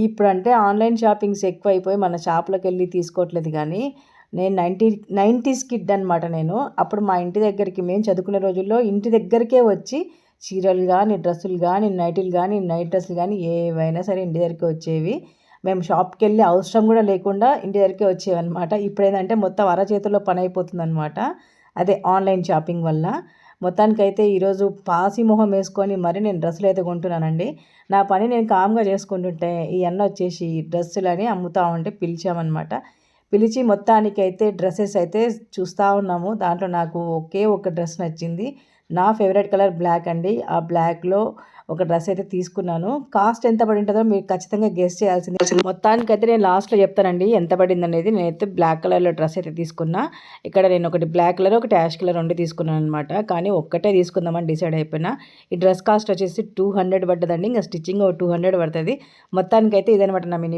ఇప్పుడంటే online shoppings ఎక్కువైపోయి మన షాప్‌లోకి వెళ్ళి తీసుకోవట్లేదు కానీ, నేను నైంటీ 90స్ కిడ్ అనమాట నేను. అప్పుడు మా ఇంటి దగ్గరికి మేము చదువుకునే రోజుల్లో ఇంటి దగ్గరికే వచ్చి చీరలు కానీ డ్రెస్సులు కానీ నైటీలు కానీ నైట్ డ్రెస్సులు కానీ ఏవైనా సరే ఇంటి దగ్గరికి వచ్చేవి. మేము షాప్కి వెళ్ళి అవసరం కూడా లేకుండా ఇంటి దగ్గరికే వచ్చేవన్నమాట. ఇప్పుడేందంటే మొత్తం అరచేతుల్లో పని అయిపోతుంది అనమాట అదే ఆన్లైన్ షాపింగ్ వల్ల. మొత్తానికైతే ఈరోజు పాసి మొహం వేసుకొని మరి నేను డ్రెస్సులు అయితే కొంటున్నానండి. నా పని నేను కామ్‌గా చేసుకుంటుంటే ఈ అన్న వచ్చేసి డ్రెస్సులని అమ్ముతా ఉంటే పిలిచామనమాట. పిలిచి మొత్తానికైతే డ్రెస్సెస్ అయితే చూస్తా ఉన్నాము. దాంట్లో నాకు ఒకే ఒక డ్రెస్ నచ్చింది. నా ఫేవరెట్ కలర్ బ్లాక్ అండి. ఆ బ్లాక్‌లో ఒక డ్రెస్ అయితే తీసుకున్నాను. కాస్ట్ ఎంత పడి ఉంటుందో మీరు ఖచ్చితంగా గెస్ట్ చేయాల్సింది మొత్తానికైతే నేను లాస్ట్‌లో చెప్తానండి ఎంత పడిందనేది. నేనైతే బ్లాక్ కలర్‌లో డ్రెస్ అయితే తీసుకున్నా. ఇక్కడ నేను ఒకటి బ్లాక్ కలర్, ఒకటి యాష్ కలర్ ఉండి తీసుకున్నాను అనమాట కానీ ఒక్కటే తీసుకుందామని డిసైడ్ అయిపోయినా. ఈ డ్రెస్ కాస్ట్ వచ్చేసి 200 పడ్డదండి. ఇంకా స్టిచ్చింగ్ ఒక టూ హండ్రెడ్ పడుతుంది మొత్తానికైతే ఇదనమాట నా మినీ